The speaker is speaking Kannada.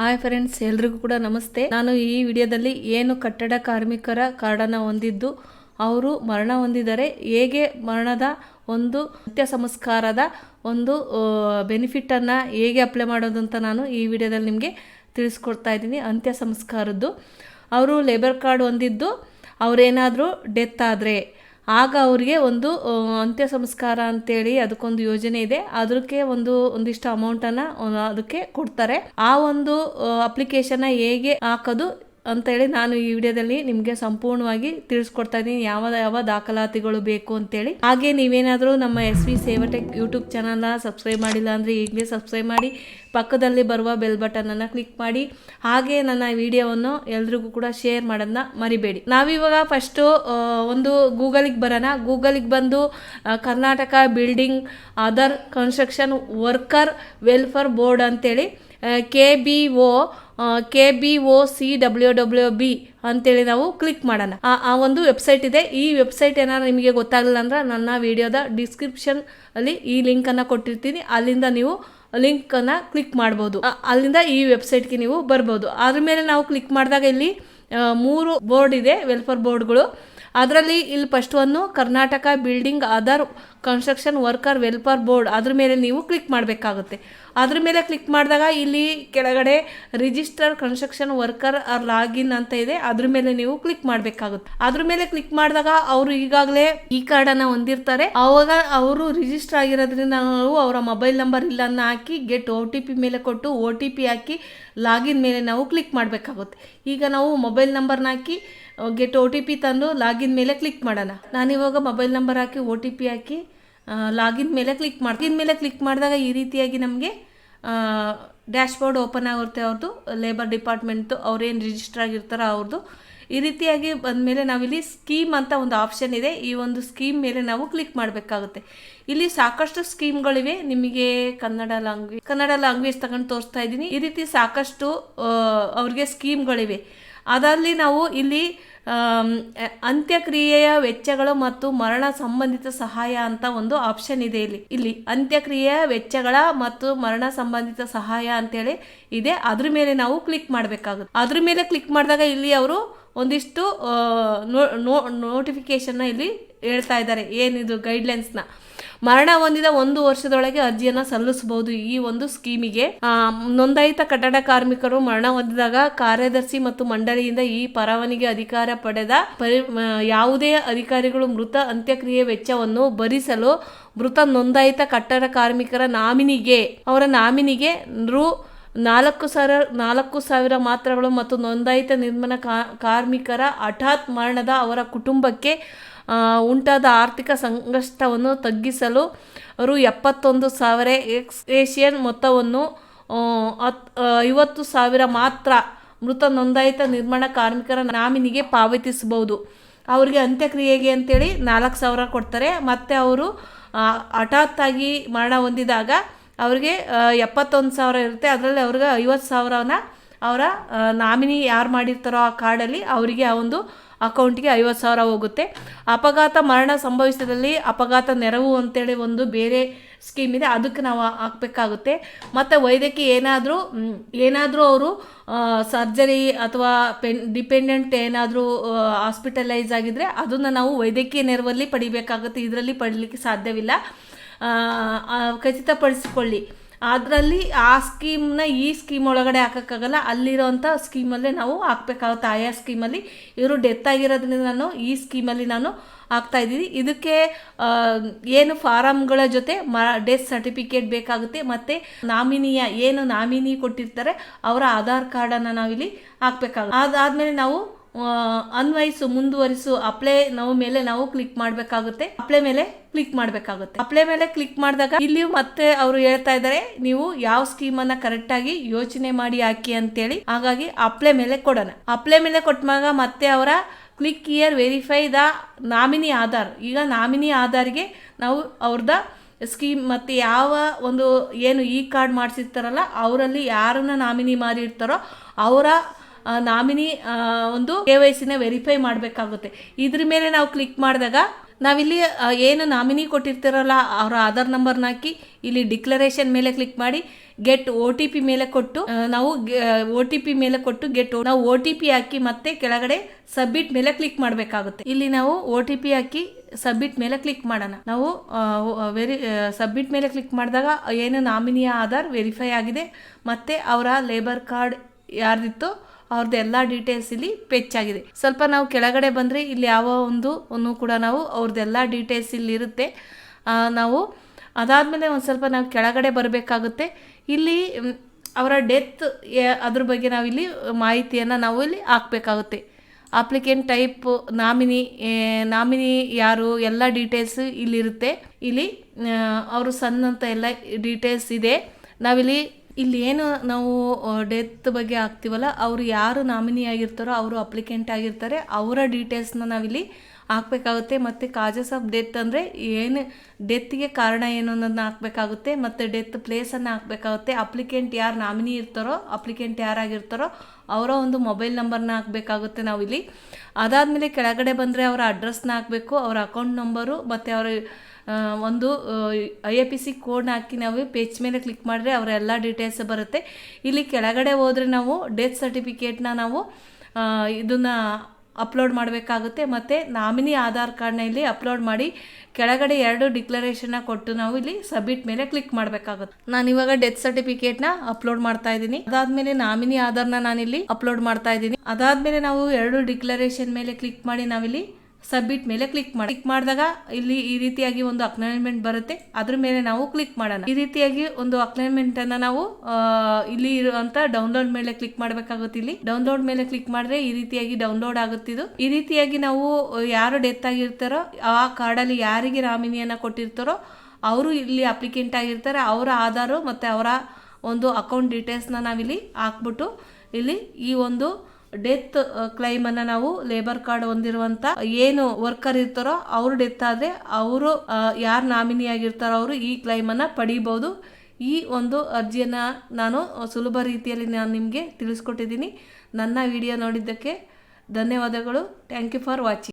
ಹಾಯ್ ಫ್ರೆಂಡ್ಸ್ ಎಲ್ರಿಗೂ ಕೂಡ ನಮಸ್ತೆ. ನಾನು ಈ ವಿಡಿಯೋದಲ್ಲಿ ಏನು ಕಟ್ಟಡ ಕಾರ್ಮಿಕರ ಕಾರ್ಡನ್ನು ಹೊಂದಿದ್ದು, ಅವರು ಮರಣ ಹೊಂದಿದರೆ ಹೇಗೆ ಮರಣದ ಒಂದು ಅಂತ್ಯ ಸಂಸ್ಕಾರದ ಒಂದು ಬೆನಿಫಿಟನ್ನು ಹೇಗೆ ಅಪ್ಲೈ ಮಾಡೋದು ಅಂತ ನಾನು ಈ ವಿಡಿಯೋದಲ್ಲಿ ನಿಮಗೆ ತಿಳಿಸ್ಕೊಡ್ತಾ ಇದ್ದೀನಿ. ಅಂತ್ಯ ಸಂಸ್ಕಾರದ್ದು. ಅವರು ಲೇಬರ್ ಕಾರ್ಡ್ ಹೊಂದಿದ್ದು, ಅವರೇನಾದರೂ ಡೆತ್ ಆದರೆ ಆಗ ಅವರಿಗೆ ಒಂದು ಅಂತ್ಯ ಸಂಸ್ಕಾರ ಅಂತೇಳಿ ಅದಕ್ಕೊಂದು ಯೋಜನೆ ಇದೆ. ಅದಕ್ಕೆ ಒಂದು, ಒಂದಿಷ್ಟು ಅಮೌಂಟನ್ನು ಅದಕ್ಕೆ ಕೊಡ್ತಾರೆ. ಆ ಒಂದು ಅಪ್ಲಿಕೇಶನ್ನ ಹೇಗೆ ಹಾಕೋದು ಅಂತೇಳಿ ನಾನು ಈ ವಿಡಿಯೋದಲ್ಲಿ ನಿಮಗೆ ಸಂಪೂರ್ಣವಾಗಿ ತಿಳಿಸ್ಕೊಡ್ತಾ ಇದ್ದೀನಿ. ಯಾವ ಯಾವ ದಾಖಲಾತಿಗಳು ಬೇಕು ಅಂತೇಳಿ. ಹಾಗೆ ನೀವೇನಾದರೂ ನಮ್ಮ ಎಸ್ ವಿ ಸೇವಟೆಕ್ ಯೂಟ್ಯೂಬ್ ಚಾನಲ್ನ ಸಬ್ಸ್ಕ್ರೈಬ್ ಮಾಡಿಲ್ಲ ಅಂದರೆ ಈಗಲೇ ಸಬ್ಸ್ಕ್ರೈಬ್ ಮಾಡಿ. ಪಕ್ಕದಲ್ಲಿ ಬರುವ ಬೆಲ್ ಬಟನನ್ನು ಕ್ಲಿಕ್ ಮಾಡಿ. ಹಾಗೆ ನನ್ನ ವಿಡಿಯೋವನ್ನು ಎಲ್ರಿಗೂ ಕೂಡ ಶೇರ್ ಮಾಡೋದನ್ನ ಮರಿಬೇಡಿ. ನಾವಿವಾಗ ಫಸ್ಟು ಒಂದು ಗೂಗಲಿಗೆ ಬರೋಣ. ಗೂಗಲಿಗೆ ಬಂದು Karnataka building other construction worker welfare board ಅಂತೇಳಿ K B O K B O C W W B ಅಂತೇಳಿ ನಾವು ಕ್ಲಿಕ್ ಮಾಡೋಣ. ಆ ಒಂದು ವೆಬ್ಸೈಟ್ ಇದೆ. ಈ ವೆಬ್ಸೈಟ್ ಏನಾದ್ರು ನಿಮಗೆ ಗೊತ್ತಾಗಲಿಲ್ಲ ಅಂದ್ರೆ ನನ್ನ ವಿಡಿಯೋದ ಡಿಸ್ಕ್ರಿಪ್ಷನ್ ಅಲ್ಲಿ ಈ ಲಿಂಕನ್ನು ಕೊಟ್ಟಿರ್ತೀನಿ. ಅಲ್ಲಿಂದ ನೀವು ಲಿಂಕನ್ನು ಕ್ಲಿಕ್ ಮಾಡ್ಬೋದು. ಅಲ್ಲಿಂದ ಈ ವೆಬ್ಸೈಟ್ಗೆ ನೀವು ಬರ್ಬೋದು. ಅದ್ರ ಮೇಲೆ ನಾವು ಕ್ಲಿಕ್ ಮಾಡಿದಾಗ ಇಲ್ಲಿ ಮೂರು ಬೋರ್ಡ್ ಇದೆ ವೆಲ್ಫೇರ್ ಬೋರ್ಡ್ಗಳು ಅದರಲ್ಲಿ ಇಲ್ಲಿ ಫಸ್ಟ್ ಒಂದು Karnataka building other construction worker welfare board ಅದ್ರ ಮೇಲೆ ನೀವು ಕ್ಲಿಕ್ ಮಾಡಬೇಕಾಗುತ್ತೆ. ಅದ್ರ ಮೇಲೆ ಕ್ಲಿಕ್ ಮಾಡಿದಾಗ ಇಲ್ಲಿ ಕೆಳಗಡೆ register construction worker or login ಅಂತ ಇದೆ. ಅದ್ರ ಮೇಲೆ ನೀವು ಕ್ಲಿಕ್ ಮಾಡಬೇಕಾಗುತ್ತೆ. ಅದ್ರ ಮೇಲೆ ಕ್ಲಿಕ್ ಮಾಡಿದಾಗ ಅವರು ಈಗಾಗಲೇ ಈ ಕಾರ್ಡನ್ನು ಹೊಂದಿರ್ತಾರೆ. ಅವಾಗ ಅವರು ರಿಜಿಸ್ಟರ್ ಆಗಿರೋದ್ರಿಂದ ನಾವು ಅವರ ಮೊಬೈಲ್ ನಂಬರ್ ಇಲ್ಲನ್ನ ಹಾಕಿ ಗೆಟ್ ಒ ಟಿ ಪಿ ಮೇಲೆ ಕೊಟ್ಟು ಒ ಟಿ ಪಿ ಹಾಕಿ ಲಾಗಿನ್ ಮೇಲೆ ನಾವು ಕ್ಲಿಕ್ ಮಾಡಬೇಕಾಗುತ್ತೆ. ಈಗ ನಾವು ಮೊಬೈಲ್ ನಂಬರ್ನ ಹಾಕಿ ಗೆಟ್ ಒ ಟಿ ಪಿ ತಂದು ಲಾಗಿನ್ ಮೇಲೆ ಕ್ಲಿಕ್ ಮಾಡೋಣ. ನಾನಿವಾಗ ಮೊಬೈಲ್ ನಂಬರ್ ಹಾಕಿ ಒ ಟಿ ಪಿ ಹಾಕಿ ಲಾಗಿನ್ ಮೇಲೆ ಕ್ಲಿಕ್ ಮಾಡ್ತೀನಿ ಮೇಲೆ ಕ್ಲಿಕ್ ಮಾಡಿದಾಗ ಈ ರೀತಿಯಾಗಿ ನಮಗೆ ಡ್ಯಾಶ್ಬೋರ್ಡ್ ಓಪನ್ ಆಗುತ್ತೆ. ಅವ್ರದ್ದು ಲೇಬರ್ ಡಿಪಾರ್ಟ್ಮೆಂಟು ಅವ್ರೇನು ರಿಜಿಸ್ಟರ್ ಆಗಿರ್ತಾರೋ ಅವ್ರದ್ದು ಈ ರೀತಿಯಾಗಿ ಬಂದಮೇಲೆ ನಾವಿಲ್ಲಿ ಸ್ಕೀಮ್ ಅಂತ ಒಂದು ಆಪ್ಷನ್ ಇದೆ. ಈ ಒಂದು ಸ್ಕೀಮ್ ಮೇಲೆ ನಾವು ಕ್ಲಿಕ್ ಮಾಡಬೇಕಾಗುತ್ತೆ. ಇಲ್ಲಿ ಸಾಕಷ್ಟು ಸ್ಕೀಮ್ಗಳಿವೆ. ನಿಮಗೆ ಕನ್ನಡ ಲ್ಯಾಂಗ್ವೇಜ್ ಕನ್ನಡ ಲ್ಯಾಂಗ್ವೇಜ್ ತಗೊಂಡು ತೋರಿಸ್ತಾ ಇದ್ದೀನಿ. ಈ ರೀತಿ ಸಾಕಷ್ಟು ಅವ್ರಿಗೆ ಸ್ಕೀಮ್ಗಳಿವೆ. ಅದರಲ್ಲಿ ನಾವು ಇಲ್ಲಿ ಅಂತ್ಯಕ್ರಿಯೆಯ ವೆಚ್ಚಗಳು ಮತ್ತು ಮರಣ ಸಂಬಂಧಿತ ಸಹಾಯ ಅಂತ ಒಂದು ಆಪ್ಷನ್ ಇದೆ ಇಲ್ಲಿ. ಇಲ್ಲಿ ಅಂತ್ಯಕ್ರಿಯೆಯ ವೆಚ್ಚಗಳ ಮತ್ತು ಮರಣ ಸಂಬಂಧಿತ ಸಹಾಯ ಅಂತೇಳಿ ಇದೆ. ಅದ್ರ ಮೇಲೆ ನಾವು ಕ್ಲಿಕ್ ಮಾಡಬೇಕಾಗುತ್ತೆ. ಅದ್ರ ಮೇಲೆ ಕ್ಲಿಕ್ ಮಾಡಿದಾಗ ಇಲ್ಲಿ ಅವರು ಒಂದಿಷ್ಟು ನೋಟಿಫಿಕೇಶನ್ನ ಇಲ್ಲಿ ಹೇಳ್ತಾ ಇದ್ದಾರೆ ಏನಿದು ಗೈಡ್ಲೈನ್ಸ್ನ ಮರಣ ಹೊಂದಿದ ಒಂದು ವರ್ಷದೊಳಗೆ ಅರ್ಜಿಯನ್ನು ಸಲ್ಲಿಸಬಹುದು. ಈ ಒಂದು ಸ್ಕೀಮಿಗೆ ನೋಂದಾಯಿತ ಕಟ್ಟಡ ಕಾರ್ಮಿಕರು ಮರಣ ಹೊಂದಿದಾಗ ಕಾರ್ಯದರ್ಶಿ ಮತ್ತು ಮಂಡಳಿಯಿಂದ ಈ ಪರವಾನಿಗೆ ಅಧಿಕಾರ ಪಡೆದ ಪರಿ ಯಾವುದೇ ಅಧಿಕಾರಿಗಳು ಮೃತ ಅಂತ್ಯಕ್ರಿಯೆ ವೆಚ್ಚವನ್ನು ಭರಿಸಲು ಮೃತ ನೋಂದಾಯಿತ ಕಟ್ಟಡ ಕಾರ್ಮಿಕರ ನಾಮಿನಿಗೆ, ಅವರ ನಾಮಿನಿಗೆ ರು, ನಾಲ್ಕು ಸಾವಿರ ನಾಲ್ಕು ಸಾವಿರ ಮಾತ್ರಗಳು ಮತ್ತು ನೋಂದಾಯಿತ ನಿರ್ಮಾಣ ಕಾರ್ಮಿಕರ ಹಠಾತ್ ಮರಣದ ಅವರ ಕುಟುಂಬಕ್ಕೆ ಉಂಟಾದ ಆರ್ಥಿಕ ಸಂಕಷ್ಟವನ್ನು ತಗ್ಗಿಸಲು ರು ಎಪ್ಪತ್ತೊಂದು ಸಾವಿರ ಎಕ್ಸ್ ಏಷಿಯನ್ ಮೊತ್ತವನ್ನು ಹತ್ ಐವತ್ತು ಸಾವಿರ ಮಾತ್ರ ಮೃತ ನೋಂದಾಯಿತ ನಿರ್ಮಾಣ ಕಾರ್ಮಿಕರ ನಾಮಿನಿಗೆ ಪಾವತಿಸಬಹುದು. ಅವರಿಗೆ ಅಂತ್ಯಕ್ರಿಯೆಗೆ ಅಂತೇಳಿ ನಾಲ್ಕು ಸಾವಿರ ಕೊಡ್ತಾರೆ. ಮತ್ತು ಅವರು ಹಠಾತ್ತಾಗಿ ಮರಣ ಹೊಂದಿದಾಗ ಅವರಿಗೆ ಎಪ್ಪತ್ತೊಂದು ಸಾವಿರ ಇರುತ್ತೆ. ಅದರಲ್ಲಿ ಅವ್ರಿಗೆ ಐವತ್ತು ಸಾವಿರನ ಅವರ ನಾಮಿನಿ ಯಾರು ಮಾಡಿರ್ತಾರೋ ಆ ಕಾರ್ಡಲ್ಲಿ ಅವರಿಗೆ ಆ ಒಂದು ಅಕೌಂಟಿಗೆ ಐವತ್ತು ಸಾವಿರ ಹೋಗುತ್ತೆ. ಅಪಘಾತ ಮರಣ ಸಂಭವಿಸಿದಲ್ಲಿ ಅಪಘಾತ ನೆರವು ಅಂತೇಳಿ ಒಂದು ಬೇರೆ ಸ್ಕೀಮ್ ಇದೆ. ಅದಕ್ಕೆ ನಾವು ಹಾಕಬೇಕಾಗುತ್ತೆ. ಮತ್ತು ವೈದ್ಯಕೀಯ ಏನಾದರೂ ಏನಾದರೂ ಅವರು ಸರ್ಜರಿ ಅಥವಾ ಪೆನ್, ಡಿಪೆಂಡೆಂಟ್ ಏನಾದರೂ ಹಾಸ್ಪಿಟಲೈಸ್ ಆಗಿದ್ದರೆ ಅದನ್ನು ನಾವು ವೈದ್ಯಕೀಯ ನೆರವಲ್ಲಿ ಪಡಿಬೇಕಾಗುತ್ತೆ. ಇದರಲ್ಲಿ ಪಡಲಿಕ್ಕೆ ಸಾಧ್ಯವಿಲ್ಲ. ಖಚಿತಪಡಿಸಿಕೊಳ್ಳಿ. ಅದರಲ್ಲಿ ಆ ಸ್ಕೀಮ್ನ ಈ ಸ್ಕೀಮ್ ಒಳಗಡೆ ಹಾಕೋಕ್ಕಾಗಲ್ಲ. ಅಲ್ಲಿರೋಂಥ ಸ್ಕೀಮಲ್ಲೇ ನಾವು ಹಾಕ್ಬೇಕಾಗುತ್ತೆ. ಆಯಾ ಸ್ಕೀಮಲ್ಲಿ ಇವರು ಡೆತ್ ಆಗಿರೋದ್ರಿಂದ ನಾನು ಈ ಸ್ಕೀಮಲ್ಲಿ ನಾನು ಹಾಕ್ತಾ ಇದ್ದೀನಿ. ಇದಕ್ಕೆ ಏನು ಫಾರಮ್ಗಳ ಜೊತೆ ಮ, ಡೆತ್ ಸರ್ಟಿಫಿಕೇಟ್ ಬೇಕಾಗುತ್ತೆ. ಮತ್ತು ನಾಮಿನಿಯ, ಏನು ನಾಮಿನಿ ಕೊಟ್ಟಿರ್ತಾರೆ, ಅವರ ಆಧಾರ್ ಕಾರ್ಡನ್ನು ನಾವಿಲ್ಲಿ ಹಾಕ್ಬೇಕಾಗುತ್ತೆ. ಅದಾದಮೇಲೆ ನಾವು ಅನ್ವಯಿಸು, ಮುಂದುವರಿಸು ಅಪ್ಲೈ ನಾವು ಮೇಲೆ ನಾವು ಕ್ಲಿಕ್ ಮಾಡಬೇಕಾಗುತ್ತೆ. ಅಪ್ಲೈ ಮೇಲೆ ಕ್ಲಿಕ್ ಮಾಡಬೇಕಾಗುತ್ತೆ. ಅಪ್ಲೈ ಮೇಲೆ ಕ್ಲಿಕ್ ಮಾಡಿದಾಗ ಇಲ್ಲಿ ಮತ್ತೆ ಅವರು ಹೇಳ್ತಾ ಇದ್ದಾರೆ, ನೀವು ಯಾವ ಸ್ಕೀಮನ್ನು ಕರೆಕ್ಟಾಗಿ ಯೋಚನೆ ಮಾಡಿ ಹಾಕಿ ಅಂತೇಳಿ. ಹಾಗಾಗಿ ಅಪ್ಲೈ ಮೇಲೆ ಕೊಡೋಣ. ಅಪ್ಲೈ ಮೇಲೆ ಕೊಟ್ಟಾಗ ಮತ್ತೆ ಅವರ click here verify the nominee Aadhaar. ಈಗ ನಾಮಿನಿ ಆಧಾರ್ಗೆ ನಾವು ಅವ್ರದ ಸ್ಕೀಮ್ ಮತ್ತು ಯಾವ ಒಂದು ಏನು ಈ ಕಾರ್ಡ್ ಮಾಡಿಸಿರ್ತಾರಲ್ಲ, ಅವರಲ್ಲಿ ಯಾರನ್ನ ನಾಮಿನಿ ಮಾಡಿರ್ತಾರೋ ಅವರ ನಾಮಿನಿ ಒಂದು ಕೆ ವೈ ಸಿನ ವೆರಿಫೈ ಮಾಡಬೇಕಾಗುತ್ತೆ. ಇದ್ರ ಮೇಲೆ ನಾವು ಕ್ಲಿಕ್ ಮಾಡಿದಾಗ ನಾವಿಲ್ಲಿ ಏನು ನಾಮಿನಿ ಕೊಟ್ಟಿರ್ತೀರಲ್ಲ ಅವರ ಆಧಾರ್ ನಂಬರ್ನ ಹಾಕಿ ಇಲ್ಲಿ ಡಿಕ್ಲರೇಷನ್ ಮೇಲೆ ಕ್ಲಿಕ್ ಮಾಡಿ ಗೆಟ್ ಒ ಟಿ ಪಿ ಮೇಲೆ ಕೊಟ್ಟು ನಾವು ಒ ಟಿ ಪಿ ಮೇಲೆ ಕೊಟ್ಟು ಗೆಟ್ ನಾವು ಒ ಟಿ ಪಿ ಹಾಕಿ ಮತ್ತೆ ಕೆಳಗಡೆ ಸಬ್ಮಿಟ್ ಮೇಲೆ ಕ್ಲಿಕ್ ಮಾಡಬೇಕಾಗುತ್ತೆ. ಇಲ್ಲಿ ನಾವು ಒ ಟಿ ಪಿ ಹಾಕಿ ಸಬ್ಮಿಟ್ ಮೇಲೆ ಕ್ಲಿಕ್ ಮಾಡೋಣ. ನಾವು ವೆರಿ ಸಬ್ಮಿಟ್ ಮೇಲೆ ಕ್ಲಿಕ್ ಮಾಡಿದಾಗ ಏನು ನಾಮಿನಿಯ ಆಧಾರ್ ವೆರಿಫೈ ಆಗಿದೆ, ಮತ್ತೆ ಅವರ ಲೇಬರ್ ಕಾರ್ಡ್ ಯಾರ್ದಿತ್ತೋ ಅವ್ರದ್ದು ಎಲ್ಲ ಡೀಟೇಲ್ಸ್ ಇಲ್ಲಿ ಪೆಚ್ ಆಗಿದೆ. ಸ್ವಲ್ಪ ನಾವು ಕೆಳಗಡೆ ಬಂದರೆ ಇಲ್ಲಿ ಯಾವ ಒಂದು ಒಂದು ಕೂಡ ನಾವು ಅವ್ರದ್ದೆಲ್ಲ ಡೀಟೇಲ್ಸ್ ಇಲ್ಲಿ ಇರುತ್ತೆ. ನಾವು ಅದಾದಮೇಲೆ ಒಂದು ಸ್ವಲ್ಪ ನಾವು ಕೆಳಗಡೆ ಬರಬೇಕಾಗುತ್ತೆ. ಇಲ್ಲಿ ಅವರ ಡೆತ್ ಅದ್ರ ಬಗ್ಗೆ ನಾವಿಲ್ಲಿ ಮಾಹಿತಿಯನ್ನು ನಾವು ಇಲ್ಲಿ ಹಾಕಬೇಕಾಗುತ್ತೆ. ಅಪ್ಲಿಕೆಂಟ್ ಟೈಪ್ ನಾಮಿನಿ ನಾಮಿನಿ ಯಾರು, ಎಲ್ಲ ಡೀಟೇಲ್ಸ್ ಇಲ್ಲಿರುತ್ತೆ ಇಲ್ಲಿ ಅವರು ಸಣ್ಣಂಥ ಎಲ್ಲ ಡೀಟೇಲ್ಸ್ ಇದೆ. ನಾವಿಲ್ಲಿ ಇಲ್ಲಿ ಏನು ನಾವು ಡೆತ್ ಬಗ್ಗೆ ಹಾಕ್ತೀವಲ್ಲ ಅವರು ಯಾರು ನಾಮಿನಿ ಆಗಿರ್ತಾರೋ ಅವರು ಅಪ್ಲಿಕೆಂಟ್ ಆಗಿರ್ತಾರೆ. ಅವರ ಡೀಟೇಲ್ಸ್ನ ನಾವಿಲ್ಲಿ ಹಾಕಬೇಕಾಗುತ್ತೆ. ಮತ್ತು ಕಾಜಸ್ ಆಫ್ ಡೆತ್ ಅಂದರೆ ಏನು ಡೆತ್ಗೆ ಕಾರಣ ಏನು ಅನ್ನೋದನ್ನ ಹಾಕಬೇಕಾಗುತ್ತೆ. ಮತ್ತು ಡೆತ್ ಪ್ಲೇಸನ್ನು ಹಾಕಬೇಕಾಗುತ್ತೆ. ಅಪ್ಲಿಕೆಂಟ್ ಯಾರು ನಾಮಿನಿ ಇರ್ತಾರೋ ಅಪ್ಲಿಕೆಂಟ್ ಯಾರಾಗಿರ್ತಾರೋ ಅವರ ಒಂದು ಮೊಬೈಲ್ ನಂಬರ್ನ ಹಾಕಬೇಕಾಗುತ್ತೆ ನಾವಿಲ್ಲಿ. ಅದಾದಮೇಲೆ ಕೆಳಗಡೆ ಬಂದರೆ ಅವರ ಅಡ್ರೆಸ್ನ ಹಾಕಬೇಕು, ಅವರ ಅಕೌಂಟ್ ನಂಬರು ಮತ್ತು ಅವರ ಒಂದು ಐ ಎ ಪಿ ಸಿ ಕೋಡ್ನ ಹಾಕಿ ನಾವು ಪೇಜ್ ಮೇಲೆ ಕ್ಲಿಕ್ ಮಾಡಿದ್ರೆ ಅವರ ಎಲ್ಲ ಡೀಟೇಲ್ಸ್ ಬರುತ್ತೆ. ಇಲ್ಲಿ ಕೆಳಗಡೆ ಹೋದರೆ ನಾವು ಡೆತ್ ಸರ್ಟಿಫಿಕೇಟ್ನ ನಾವು ಇದನ್ನು ಅಪ್ಲೋಡ್ ಮಾಡಬೇಕಾಗುತ್ತೆ. ಮತ್ತು ನಾಮಿನಿ ಆಧಾರ್ ಕಾರ್ಡ್ನ ಇಲ್ಲಿ ಅಪ್ಲೋಡ್ ಮಾಡಿ ಕೆಳಗಡೆ ಎರಡು ಡಿಕ್ಲರೇಷನ್ನ ಕೊಟ್ಟು ನಾವು ಇಲ್ಲಿ ಸಬ್ಮಿಟ್ ಮೇಲೆ ಕ್ಲಿಕ್ ಮಾಡಬೇಕಾಗುತ್ತೆ. ನಾನು ಇವಾಗ ಡೆತ್ ಸರ್ಟಿಫಿಕೇಟ್ನ ಅಪ್ಲೋಡ್ ಮಾಡ್ತಾ ಇದ್ದೀನಿ. ಅದಾದಮೇಲೆ ನಾಮಿನಿ ಆಧಾರ್ನ ನಾನಿಲ್ಲಿ ಅಪ್ಲೋಡ್ ಮಾಡ್ತಾ ಇದ್ದೀನಿ. ಅದಾದಮೇಲೆ ನಾವು ಎರಡು ಡಿಕ್ಲರೇಷನ್ ಮೇಲೆ ಕ್ಲಿಕ್ ಮಾಡಿ ನಾವಿಲ್ಲಿ ಸಬ್ಮಿಟ್ ಮೇಲೆ ಕ್ಲಿಕ್ ಮಾಡಿ. ಕ್ಲಿಕ್ ಮಾಡಿದಾಗ ಇಲ್ಲಿ ಈ ರೀತಿಯಾಗಿ ಒಂದು ಅಕ್ನೈನ್ಮೆಂಟ್ ಬರುತ್ತೆ. ಅದ್ರ ಮೇಲೆ ನಾವು ಕ್ಲಿಕ್ ಮಾಡೋಣ. ಈ ರೀತಿಯಾಗಿ ಒಂದು ಅಕ್ನೈನ್ಮೆಂಟ್ ಅನ್ನ ನಾವು ಇಲ್ಲಿ ಇರುವಂತ ಡೌನ್ಲೋಡ್ ಮೇಲೆ ಕ್ಲಿಕ್ ಮಾಡಬೇಕಾಗುತ್ತೆ ಇಲ್ಲಿ. ಡೌನ್ಲೋಡ್ ಮೇಲೆ ಕ್ಲಿಕ್ ಮಾಡಿದ್ರೆ ಈ ರೀತಿಯಾಗಿ ಡೌನ್ಲೋಡ್ ಆಗುತ್ತಿದ್ದು ಈ ರೀತಿಯಾಗಿ ನಾವು, ಯಾರು ಡೆತ್ ಆಗಿರ್ತಾರೋ, ಆ ಕಾರ್ಡಲ್ಲಿ ಯಾರಿಗೆ ನಾಮಿನಿಯನ್ನ ಕೊಟ್ಟಿರ್ತಾರೋ, ಅವರು ಇಲ್ಲಿ ಅಪ್ಲಿಕೆಂಟ್ ಆಗಿರ್ತಾರೆ. ಅವರ ಆಧಾರು ಮತ್ತು ಅವರ ಒಂದು ಅಕೌಂಟ್ ಡೀಟೇಲ್ಸ್ನ ನಾವಿಲ್ಲಿ ಹಾಕ್ಬಿಟ್ಟು ಇಲ್ಲಿ ಈ ಒಂದು ಡೆತ್ ಕ್ಲೈಮನ್ನು ನಾವು ಲೇಬರ್ ಕಾರ್ಡ್ ಹೊಂದಿರುವಂತ ಏನು ವರ್ಕರ್ ಇರ್ತಾರೋ ಅವರು ಡೆತ್ ಆದರೆ ಅವರು ಯಾರು ನಾಮಿನಿ ಆಗಿರ್ತಾರೋ ಅವರು ಈ ಕ್ಲೈಮನ್ನು ಪಡೀಬಹುದು ಈ ಒಂದು ಅರ್ಜಿಯನ್ನು ನಾನು ಸುಲಭ ರೀತಿಯಲ್ಲಿ ನಾನು ನಿಮಗೆ ತಿಳಿಸ್ಕೊಟ್ಟಿದ್ದೀನಿ. ನನ್ನ ವಿಡಿಯೋ ನೋಡಿದ್ದಕ್ಕೆ ಧನ್ಯವಾದಗಳು. Thank you for watching